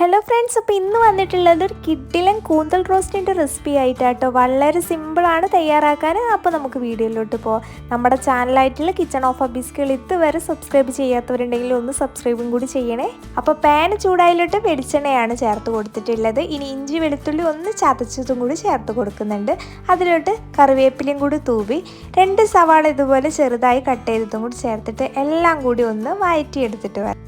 Hello friends അപ്പോൾ ഇന്ന് വന്നിട്ടുള്ളത് ഒരു കിഡിലൻ കൂന്തൽ റോസ്റ്റിന്റെ റെസിപ്പി ആയിട്ടാട്ടോ. വളരെ സിമ്പിളാണ് തയ്യാറാക്കാൻ. അപ്പോൾ നമുക്ക് വീഡിയോയിലോട്ട് പോകാം നമ്മുടെ ചാനലായിട്ടുള്ള കിച്ചൺ ഓഫ് അബീസ്കൾ ഇതുവരെ സബ്സ്ക്രൈബ് ചെയ്യാത്തവരുണ്ടെങ്കിൽ ഒന്ന് സബ്സ്ക്രൈബും കൂടി ചെയ്യണേ. അപ്പോൾ പാൻ ചൂടായിലോട്ട് വെളിച്ചെണ്ണയാണ് ചേർത്ത് കൊടുത്തിട്ടുള്ളത്. ഇനി ഇഞ്ചി വെളുത്തുള്ളി ഒന്ന് ചതച്ചതും കൂടി ചേർത്ത് കൊടുക്കുന്നുണ്ട്. അതിലോട്ട് കറിവേപ്പിലയും കൂടി തൂവി രണ്ട് സവാള ഇതുപോലെ ചെറുതായി കട്ട് ചെയ്തതും കൂടി ചേർത്തിട്ട് എല്ലാം കൂടി ഒന്ന് വഴറ്റിയെടുത്തിട്ട് വരാം.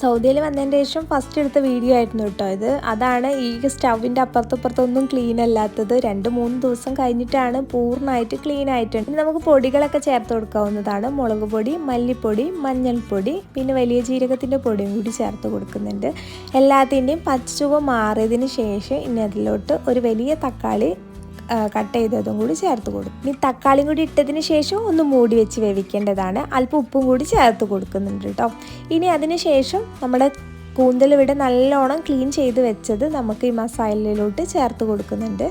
സൗദിയിൽ വന്നതിന് ശേഷം ഫസ്റ്റ് എടുത്ത വീഡിയോ ആയിരുന്നു കേട്ടോ ഇത്. അതാണ് ഈ സ്റ്റൗവിന്റെ അപ്പുറത്തും ഇപ്പുറത്തൊന്നും ക്ലീൻ അല്ലാത്തത്. രണ്ട് മൂന്ന് ദിവസം കഴിഞ്ഞിട്ടാണ് പൂർണമായിട്ട് ക്ലീൻ ആയിട്ടുണ്ട്. ഇനി നമുക്ക് പൊടികളൊക്കെ ചേർത്ത് കൊടുക്കാവുന്നതാണ്. മുളക് പൊടി മല്ലിപ്പൊടി മഞ്ഞൾപ്പൊടി പിന്നെ വലിയ ജീരകത്തിന്റെ പൊടിയും കൂടി ചേർത്ത് കൊടുക്കുന്നുണ്ട്. എല്ലാത്തിന്റെയും പച്ചച്ചുവ മാറിയതിന് ശേഷം ഇനി അതിലോട്ട് ഒരു വലിയ തക്കാളി കട്ട് ചെയ്തതും കൂടി ചേർത്ത് കൊടുക്കും ഇനി തക്കാളിയും കൂടി ഇട്ടതിന് ശേഷം ഒന്ന് മൂടി വെച്ച് വേവിക്കേണ്ടതാണ്. അല്പം ഉപ്പും കൂടി ചേർത്ത് കൊടുക്കുന്നുണ്ട് കേട്ടോ ഇനി അതിന് ശേഷം നമ്മുടെ കൂന്തൽ ഇവിടെ നല്ലോണം ക്ലീൻ ചെയ്ത് വെച്ചത് നമുക്ക് ഈ മസാലയിലോട്ട് ചേർത്ത് കൊടുക്കുന്നുണ്ട്.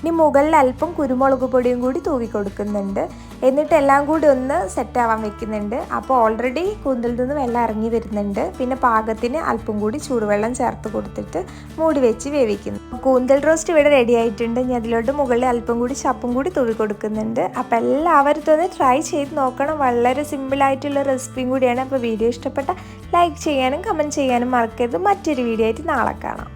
ഇനി മുകളിൽ അല്പം കുരുമുളക് പൊടിയും കൂടി തൂവി കൊടുക്കുന്നുണ്ട്. എന്നിട്ട് എല്ലാം കൂടി ഒന്ന് സെറ്റ് ആവാൻ വെക്കുന്നുണ്ട്. അപ്പോൾ ഓൾറെഡി കൂന്തലിൽ നിന്ന് വെള്ളം ഇറങ്ങി വരുന്നുണ്ട്. പിന്നെ പാകത്തിന് അല്പം കൂടി ചൂടുവെള്ളം ചേർത്ത് കൊടുത്തിട്ട് മൂടി വെച്ച് വേവിക്കുന്നു. കൂന്തൽ റോസ്റ്റ് ഇവിടെ റെഡി ആയിട്ടുണ്ട്. ഇനി അതിലോട്ട് മുകളിൽ അല്പം കൂടി ചപ്പും കൂടി തൂവി കൊടുക്കുന്നുണ്ട്. അപ്പോൾ എല്ലാവരും ഒന്ന് ട്രൈ ചെയ്ത് നോക്കണം. വളരെ സിമ്പിളായിട്ടുള്ള റെസിപ്പിയും കൂടിയാണ്. അപ്പോൾ വീഡിയോ ഇഷ്ടപ്പെട്ട ലൈക്ക് ചെയ്യാനും കമന്റ് ചെയ്യാനും മറക്കരുത്. മറ്റൊരു വീഡിയോ ആയിട്ട് നാളെ കാണാം.